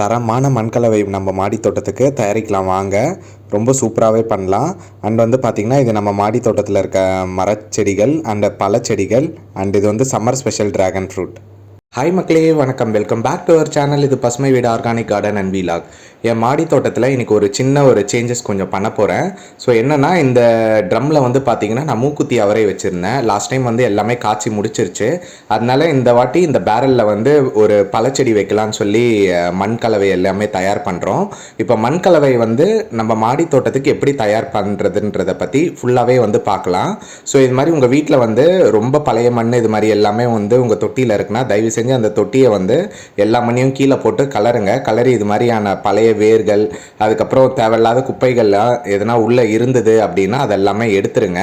தரமான மண்கலவை நம்ம மாடி தோட்டத்துக்கு தயாரிக்கலாம். வாங்க ரொம்ப சூப்பராகவே பண்ணலாம். அண்ட் வந்து பார்த்திங்கன்னா இது நம்ம மாடி தோட்டத்தில் இருக்க மரச்செடிகள் அண்ட் பழச்செடிகள் அண்ட் இது வந்து summer special dragon fruit hi மக்களே வணக்கம். Welcome back to our channel இது பசுமை வீடு ஆர்கானிக் கார்டன் அண்ட் வீலாக் என் மாடி தோட்டத்தில் இன்றைக்கி ஒரு சின்ன ஒரு சேஞ்சஸ் கொஞ்சம் பண்ண போகிறேன் ஸோ என்னென்னா இந்த ட்ரம்மில் வந்து பார்த்திங்கன்னா நான் மூக்குத்தி அவரை வச்சுருந்தேன். லாஸ்ட் டைம் வந்து எல்லாமே காய்ச்சி முடிச்சிருச்சு. அதனால இந்த வாட்டி இந்த பேரலில் வந்து ஒரு பழச்செடி வைக்கலாம்னு சொல்லி மண் கலவை எல்லாமே தயார் பண்ணுறோம் இப்போ மண் கலவை வந்து நம்ம மாடி தோட்டத்துக்கு எப்படி தயார் பண்ணுறதுன்றதை பற்றி ஃபுல்லாகவே வந்து பார்க்கலாம் ஸோ இது மாதிரி உங்கள் வீட்டில் வந்து ரொம்ப பழைய மண் இது மாதிரி எல்லாமே வந்து உங்கள் தொட்டியில் இருக்குன்னா தயவு செஞ்சு அந்த தொட்டியை வந்து எல்லா மண்ணையும் கீழே போட்டு கலருங்க. கலரி இது மாதிரியான பழைய வேர்கள் அதுக்கப்புறம் தேவையில்லாத குப்பைகள்லாம் எதனா உள்ளே இருந்தது அப்படின்னா அதெல்லாமே எடுத்துருங்க.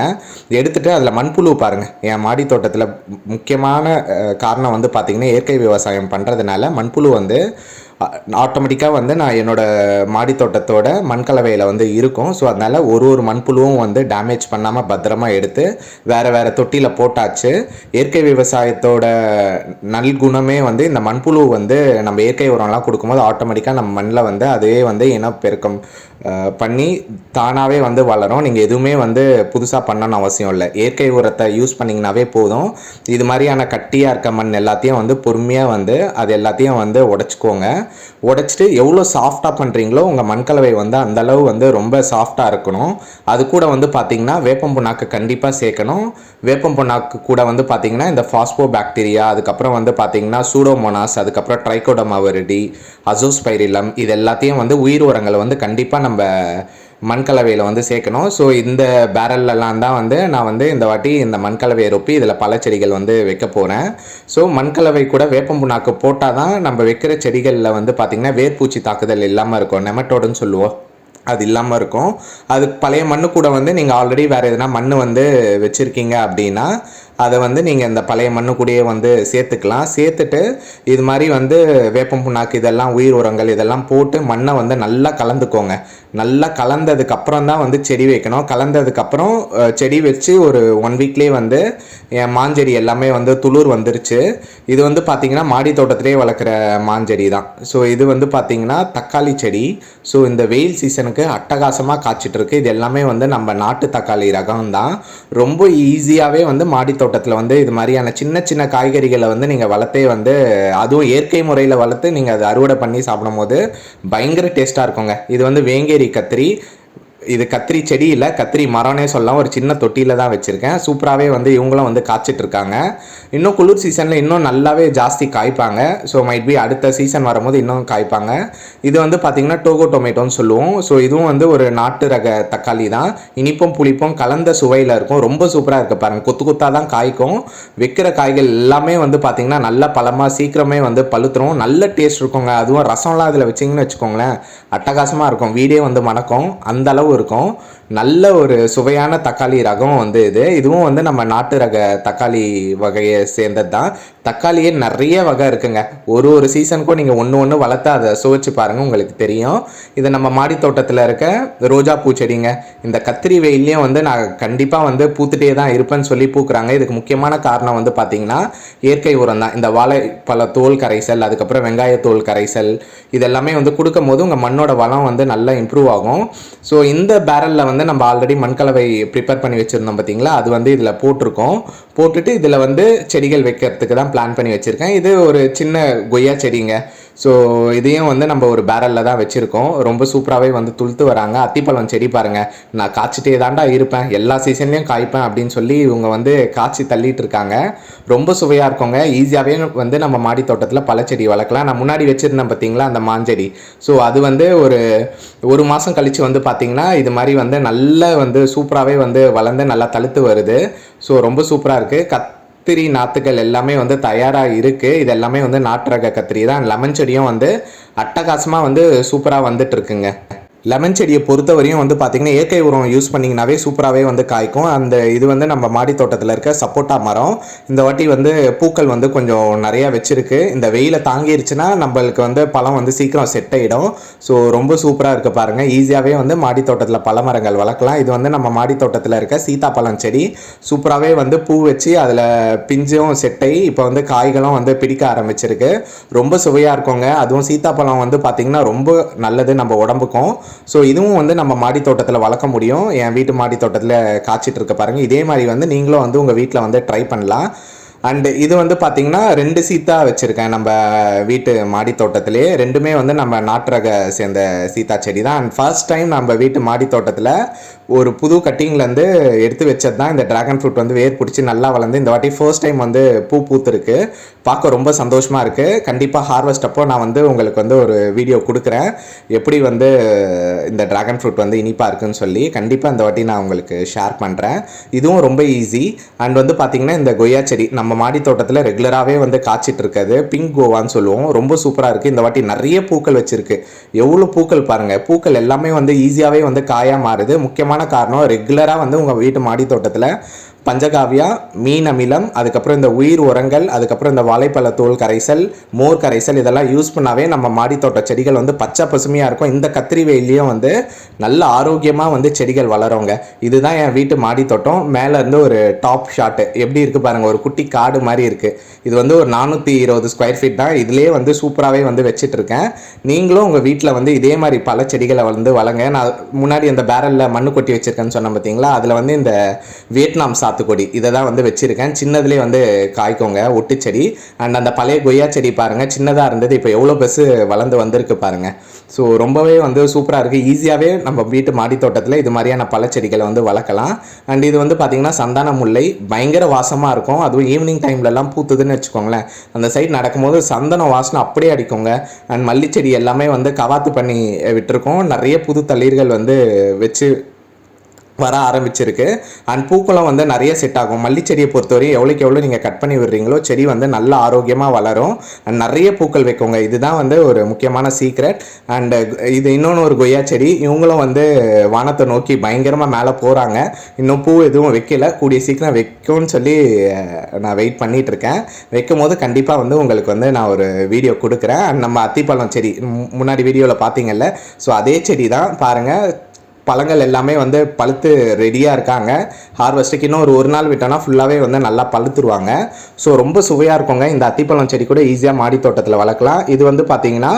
எடுத்துட்டு அதில் மண்புழு பாருங்கள் என் மாடி தோட்டத்தில் முக்கியமான காரணம் வந்து பார்த்திங்கன்னா இயற்கை விவசாயம் பண்ணுறதுனால மண்புழு வந்து ஆட்டோமேட்டிக்காக வந்து நான் என்னோடய மாடி தோட்டத்தோட மண்கலவையில் வந்து இருக்கும். ஸோ அதனால் ஒரு ஒரு மண்புழுவும் வந்து டேமேஜ் பண்ணாமல் பத்திரமா எடுத்து வேறு வேறு தொட்டியில் போட்டாச்சு. இயற்கை விவசாயத்தோட நல்குணமே வந்து இந்த மண்புழு வந்து நம்ம இயற்கை உரம்லாம் கொடுக்கும்போது ஆட்டோமேட்டிக்காக நம்ம மண்ணில் வந்து அதுவே வந்து இனப்பெருக்கம் பண்ணி தானாகவே வந்து வளரும். நீங்கள் எதுவுமே வந்து புதுசாக பண்ணணும்னு அவசியம் இல்லை. இயற்கை உரத்தை யூஸ் பண்ணிங்கனாவே போதும். இது மாதிரியான கட்டியாக இருக்க மண் எல்லாத்தையும் வந்து பொறுமையாக வந்து அது எல்லாத்தையும் வந்து உடச்சிக்கோங்க. உடைச்சிட்டு எவ்வளோ சாஃப்டாக பண்ணுறீங்களோ உங்கள் மண்கலவை வந்து அந்த அளவு வந்து ரொம்ப சாஃப்டாக இருக்கணும். அது கூட வந்து பார்த்தீங்கன்னா வேப்பம் புண்ணாக்கு கண்டிப்பாக சேர்க்கணும். வேப்பம் புண்ணாக்கு கூட வந்து பார்த்தீங்கன்னா இந்த ஃபாஸ்போ பாக்டீரியா அதுக்கப்புறம் வந்து பார்த்தீங்கன்னா சூடோமோனாஸ் அதுக்கப்புறம் ட்ரைகோடமாவரிடி அசோஸ்பைரிலம் இது எல்லாத்தையும் வந்து உயிர் உரங்களை வந்து கண்டிப்பாக நம்ம மண்கலவையில் வந்து சேர்க்கணும். ஸோ இந்த பேரல்லாம் தான் வந்து நான் வந்து இந்த வாட்டி இந்த மண்கலவையை ரொப்பி இதில் பல செடிகள் வந்து வைக்க போகிறேன் ஸோ மண்கலவை கூட வேப்பம் புண்ணாக்கு போட்டால் தான் நம்ம வைக்கிற செடிகளில் வந்து பார்த்திங்கன்னா வேர்பூச்சி தாக்குதல் இல்லாமல் இருக்கும். நெமட்டோடுன்னு சொல்லுவோம். அது இல்லாமல் இருக்கும். அது பழைய மண்ணு கூட வந்து நீங்கள் ஆல்ரெடி வேறு எதுனா மண் வந்து வச்சுருக்கீங்க அப்படின்னா அதை வந்து நீங்கள் இந்த பழைய மண்ணு கூடயே வந்து சேர்த்துக்கலாம். சேர்த்துட்டு இது மாதிரி வந்து வேப்பம் புண்ணாக்கு இதெல்லாம் உயிர் உரங்கள் இதெல்லாம் போட்டு மண்ணை வந்து நல்லா கலந்துக்கோங்க. நல்லா கலந்ததுக்கப்புறம் தான் வந்து செடி வைக்கணும். கலந்ததுக்கப்புறம் செடி வச்சு ஒரு ஒன் வீக்லேயே வந்து என் மாஞ்செடி எல்லாமே வந்து துளிர் வந்துருச்சு. இது வந்து பார்த்திங்கன்னா மாடி தோட்டத்திலே வளர்க்குற மாஞ்செடி தான். ஸோ இது வந்து பார்த்திங்கன்னா தக்காளி செடி. ஸோ இந்த வெயில் சீசனுக்கு அட்டகாசமாக காய்ச்சிட்டு இருக்கு. இது எல்லாமே வந்து நம்ம நாட்டு தக்காளி ரகம் தான். ரொம்ப ஈஸியாகவே வந்து மாடி தோட்டத்தில் வந்து இது மாதிரியான சின்ன சின்ன காய்கறிகளை வந்து நீங்கள் வளர்த்தே வந்து அதுவும் இயற்கை முறையில் வளர்த்து நீங்கள் அதை அறுவடை பண்ணி சாப்பிடும்போது பயங்கர டேஸ்ட்டாக இருக்குங்க. இது வந்து வேங்கேரி கத்திரி இது கத்திரி செடி இல்லை கத்திரி மரம்னே சொல்லலாம். ஒரு சின்ன தொட்டியில் தான் வச்சுருக்கேன். சூப்பராகவே வந்து இவங்களும் வந்து காய்ச்சிட்டு இருக்காங்க. இன்னும் குளிர் சீசனில் இன்னும் நல்லாவே ஜாஸ்தி காய்ப்பாங்க. ஸோ மைட் பி அடுத்த சீசன் வரும்போது இன்னும் காய்ப்பாங்க. இது வந்து பார்த்திங்கன்னா டோகோ டொமேட்டோன்னு சொல்லுவோம். ஸோ இதுவும் வந்து ஒரு நாட்டு ரக தக்காளி தான். இனிப்பும் புளிப்பும் கலந்த சுவையில் இருக்கும். ரொம்ப சூப்பராக இருக்குது பாருங்கள் கொத்து கொத்தாக தான் காய்க்கும். வைக்கிற காய்கள் எல்லாமே வந்து பார்த்திங்கன்னா நல்ல பழமாக சீக்கிரமே வந்து பழுத்துரும். நல்ல டேஸ்ட் இருக்குங்க. அதுவும் ரசம்லாம் அதில் வச்சிங்கன்னு வச்சுக்கோங்களேன். அட்டகாசமாக இருக்கும். வீடே வந்து மணக்கும். அந்த அளவு இருக்கும். நல்ல ஒரு சுவையான தக்காளி ரகம் வந்து இது. இதுவும் வந்து நம்ம நாட்டு ரக தக்காளி வகையை சேர்ந்தது தான் தக்காளியே நிறைய வகை இருக்குங்க. ஒரு ஒரு சீசனுக்கும் நீங்கள் ஒன்று ஒன்று வளர்த்து அதை சுவைச்சு பாருங்கள் உங்களுக்கு தெரியும். இது நம்ம மாடி தோட்டத்தில் இருக்க ரோஜா பூச்செடிங்க இந்த கத்திரி வெயிலையும் வந்து நான் கண்டிப்பாக வந்து பூத்துட்டே தான் இருப்பேன்னு சொல்லி பூக்குறாங்க. இதுக்கு முக்கியமான காரணம் வந்து பார்த்தீங்கன்னா இயற்கை உரம் தான். இந்த வாழைப்பழ தோல் கரைசல் அதுக்கப்புறம் வெங்காய தோல் கரைசல் இதெல்லாமே வந்து கொடுக்கும் போது உங்கள் மண்ணோட வளம் வந்து நல்லா இம்ப்ரூவ் ஆகும். ஸோ இந்த இந்த பேரலில் வந்து நம்ம ஆல்ரெடி மண்கலவை ப்ரிப்பேர் பண்ணி வச்சுருந்தோம் பார்த்தீங்களா அது வந்து இதில் போட்டிருக்கோம். போட்டுட்டு இதில் வந்து செடிகள் வைக்கிறதுக்கு தான் பிளான் பண்ணி வச்சுருக்கேன். இது ஒரு சின்ன கொய்யா செடிங்க. ஸோ இதையும் வந்து நம்ம ஒரு பேரலில் தான் வச்சுருக்கோம். ரொம்ப சூப்பராகவே வந்து துளுத்து வராங்க. அத்திப்பழம் செடி பாருங்கள் நான் காய்ச்சிட்டே தாண்டா இருப்பேன். எல்லா சீசன்லேயும் காய்ப்பேன் அப்படின்னு சொல்லி இவங்க வந்து காய்ச்சி தள்ளிட்டு இருக்காங்க. ரொம்ப சுவையாக இருக்குங்க. ஈஸியாகவே வந்து நம்ம மாடி தோட்டத்தில் பழச்செடி வளர்க்கலாம். நான் முன்னாடி வச்சுருந்தேன் பார்த்தீங்களா அந்த மாஞ்செடி ஸோ அது வந்து ஒரு ஒரு மாதம் கழித்து வந்து பார்த்திங்கன்னா இது மாதிரி வந்து நல்ல வந்து சூப்பராகவே வந்து வளர்ந்து நல்லா தழுத்து வருது. ஸோ ரொம்ப சூப்பராக இருக்குது கத் கத்திரி நாற்றுகள் எல்லாமே வந்து தயாராக இருக்குது இது எல்லாமே வந்து நாட்டு ரக கத்திரி தான். லெமன் செடியும் வந்து அட்டகாசமாக வந்து சூப்பராக வந்துட்டு இருக்குங்க. லெமன் செடியை பொறுத்தவரையும் வந்து பார்த்திங்கன்னா இயற்கை உரம் யூஸ் பண்ணிங்கனாவே சூப்பராகவே வந்து காய்க்கும். அந்த இது வந்து நம்ம மாடி தோட்டத்தில் இருக்க சப்போட்டா மரம் இந்த வாட்டி வந்து பூக்கள் வந்து கொஞ்சம் நிறையா வச்சுருக்கு. இந்த வெயிலை தாங்கிருச்சுன்னா நம்மளுக்கு வந்து பழம் வந்து சீக்கிரம் செட் ஆகிடும் ஸோ ரொம்ப சூப்பராக இருக்குது பாருங்கள் ஈஸியாகவே வந்து மாடி தோட்டத்தில் பல மரங்கள் வளர்க்கலாம். இது வந்து நம்ம மாடி தோட்டத்தில் இருக்க சீத்தாப்பழம் செடி சூப்பராகவே வந்து பூ வச்சு அதில் பிஞ்சும் செட் ஆகி இப்போ வந்து காய்களும் வந்து பிடிக்க ஆரம்பிச்சிருக்கு. ரொம்ப சுவையாக இருக்குங்க. அதுவும் சீத்தாப்பழம் வந்து பார்த்திங்கன்னா ரொம்ப நல்லது நம்ம உடம்புக்கும். ஸோ இதுவும் வந்து நம்ம மாடி தோட்டத்தில் வளர்க்க முடியும். என் வீட்டு மாடி தோட்டத்தில் காய்ச்சிட்டு இருக்க பாருங்கள் இதே மாதிரி வந்து நீங்களும் வந்து உங்கள் வீட்டில் வந்து ட்ரை பண்ணலாம். அண்டு இது வந்து பார்த்திங்கன்னா ரெண்டு சீத்தா வச்சுருக்கேன் நம்ம வீட்டு மாடி தோட்டத்திலேயே ரெண்டுமே வந்து நம்ம நாட்டு ரக சேர்ந்த சீத்தா செடி தான். அண்ட் ஃபர்ஸ்ட் டைம் நம்ம வீட்டு மாடி தோட்டத்தில் ஒரு புது கட்டிங்லேருந்து எடுத்து வச்சது தான் இந்த ட்ராகன் ஃப்ரூட் வந்து வேர் பிடிச்சி நல்லா வளர்ந்து இந்த வாட்டி ஃபர்ஸ்ட் டைம் வந்து பூ பூத்துருக்கு. பார்க்க ரொம்ப சந்தோஷமாக இருக்குது கண்டிப்பாக ஹார்வெஸ்ட் அப்போ நான் வந்து உங்களுக்கு வந்து ஒரு வீடியோ கொடுக்குறேன். எப்படி வந்து இந்த ட்ராகன் ஃப்ரூட் வந்து இனிப்பாக இருக்குன்னு சொல்லி. கண்டிப்பாக இந்த வாட்டி நான் உங்களுக்கு ஷேர் பண்ணுறேன் இதுவும் ரொம்ப ஈஸி அண்ட் வந்து பார்த்திங்கன்னா இந்த கொய்யா செடி நம்ம மாடி தோட்டத்தில் ரெகுலராகவே வந்து காய்ச்சிட்டு இருக்காது பிங்க் கோவான்னு சொல்லுவோம். ரொம்ப சூப்பராக இருக்குது இந்த வாட்டி நிறைய பூக்கள் வச்சுருக்கு. எவ்வளோ பூக்கள் பாருங்கள் பூக்கள் எல்லாமே வந்து ஈஸியாகவே வந்து காயாக மாறுது. முக்கியமான காரணம் ரெகுலராக வந்து உங்கள் வீட்டு மாடி தோட்டத்தில் பஞ்சகாவியா மீன் அமிலம் அதுக்கப்புறம் இந்த உயிர் உரங்கள் அதுக்கப்புறம் இந்த வாழைப்பழ தோல் கரைசல் மோர் கரைசல் இதெல்லாம் யூஸ் பண்ணாவே நம்ம மாடித்தோட்ட செடிகள் வந்து பச்சை பசுமையாக இருக்கும். இந்த கத்திரி வெயிலையும் வந்து நல்ல ஆரோக்கியமாக வந்து செடிகள் வளருங்க. இதுதான் என் வீட்டு மாடித்தோட்டம். மேலேருந்து ஒரு டாப் ஷாட்டு எப்படி இருக்குது பாருங்கள் ஒரு குட்டி காடு மாதிரி இருக்குது இது வந்து ஒரு நானூற்றி இருபது ஸ்கொயர் ஃபீட் தான். இதுலேயே வந்து சூப்பராகவே வந்து வச்சிட்ருக்கேன் நீங்களும் உங்கள் வீட்டில் வந்து இதே மாதிரி பல செடிகளை வந்து வளங்க நான் முன்னாடி அந்த பேரலில் மண்ணு கொட்டி வச்சுருக்கேன்னு சொன்னேன் பார்த்தீங்களா அதில் வந்து இந்த வியட்நாம் கொடி இதை தான் வந்து வச்சுருக்கேன். சின்னதுலேயே வந்து காய்க்கோங்க. ஒட்டு செடி அண்ட் அந்த பழைய கொய்யா செடி பாருங்கள் சின்னதாக இருந்தது. இப்போ எவ்வளோ பெருசு வளர்ந்து வந்திருக்கு பாருங்கள் ஸோ ரொம்பவே வந்து சூப்பராக இருக்குது ஈஸியாகவே நம்ம வீட்டு மாடி தோட்டத்தில் இது மாதிரியான பழச்செடிகளை வந்து வளர்க்கலாம். அண்ட் இது வந்து பார்த்திங்கன்னா சந்தான முல்லை. பயங்கர வாசமாக இருக்கும். அதுவும் ஈவினிங் டைம்லலாம் பூத்துதுன்னு வச்சுக்கோங்களேன். அந்த சைடு நடக்கும்போது சந்தன வாசனை அப்படியே அடிக்குங்க. அண்ட் மல்லிச்செடி எல்லாமே வந்து கவாத்து பண்ணி விட்டுருக்கோம். நிறைய புது தளிர்கள் வந்து வச்சு வர ஆரம்பிச்சிருக்கு. அண்ட் பூக்களும் வந்து நிறைய செட் ஆகும். மல்லிச்செடியை பொறுத்தவரையும் எவ்வளோக்கு எவ்வளோ நீங்கள் கட் பண்ணி விடுறீங்களோ செடி வந்து நல்ல ஆரோக்கியமாக வளரும். அண்ட் நிறைய பூக்கள் வைக்குங்க. இதுதான் வந்து ஒரு முக்கியமான சீக்ரெட் அண்டு இது இன்னொன்று ஒரு கொய்யா செடி. இவங்களும் வந்து வானத்தை நோக்கி பயங்கரமாக மேலே போகிறாங்க இன்னும் பூ எதுவும் வைக்கல. கூடிய சீக்கிரம் வைக்கும்னு சொல்லி நான் வெயிட் பண்ணிட்டு இருக்கேன் வைக்கும் போது கண்டிப்பாக வந்து உங்களுக்கு வந்து நான் ஒரு வீடியோ கொடுக்குறேன். அண்ட் நம்ம அத்திப்பழம் செடி முன்னாடி வீடியோவில் பார்த்தீங்கல்ல? ஸோ அதே செடி தான் பாருங்கள் பழங்கள் எல்லாமே வந்து பழுத்து ரெடியாக இருக்காங்க. ஹார்வெஸ்ட்டுக்கு இன்னும் ஒரு ஒரு நாள் விட்டோன்னா ஃபுல்லாகவே வந்து நல்லா பழுத்துருவாங்க. ஸோ ரொம்ப சுவையாக இருக்குங்க. இந்த அத்திப்பழம் செடி கூட ஈஸியாக மாடி தோட்டத்தில் வளர்க்கலாம். இது வந்து பார்த்திங்கன்னா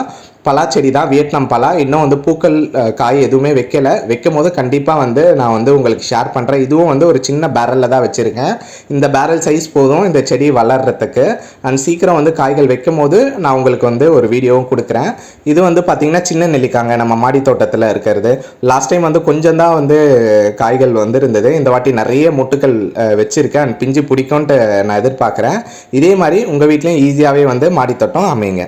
பலா செடி தான் வியட்நாம் பலா. இன்னும் வந்து பூக்கள் காய் எதுவுமே வைக்கலை. வைக்கும் போது கண்டிப்பாக வந்து நான் வந்து உங்களுக்கு ஷேர் பண்ணுறேன் இதுவும் வந்து ஒரு சின்ன பேரலில் தான் வச்சுருக்கேன். இந்த பேரல் சைஸ் போதும் இந்த செடி வளர்கிறதுக்கு அண்ட் சீக்கிரம் வந்து காய்கள் வைக்கும் போது நான் உங்களுக்கு வந்து ஒரு வீடியோவும் கொடுக்குறேன். இது வந்து பார்த்திங்கன்னா சின்ன நெல்லிக்காங்க நம்ம மாடி தோட்டத்தில் இருக்கிறது. லாஸ்ட் டைம் வந்து கொஞ்சம் தான் வந்து காய்கள் வந்து இருந்தது இந்த வாட்டி நிறைய முட்டுக்கள் வச்சுருக்கேன். அண்ட் பிஞ்சு பிடிக்கும்ன்ட்டு நான் எதிர்பார்க்குறேன். இதே மாதிரி உங்கள் வீட்லேயும் ஈஸியாகவே வந்து மாடித்தோட்டம் அமைங்க அமையுங்க.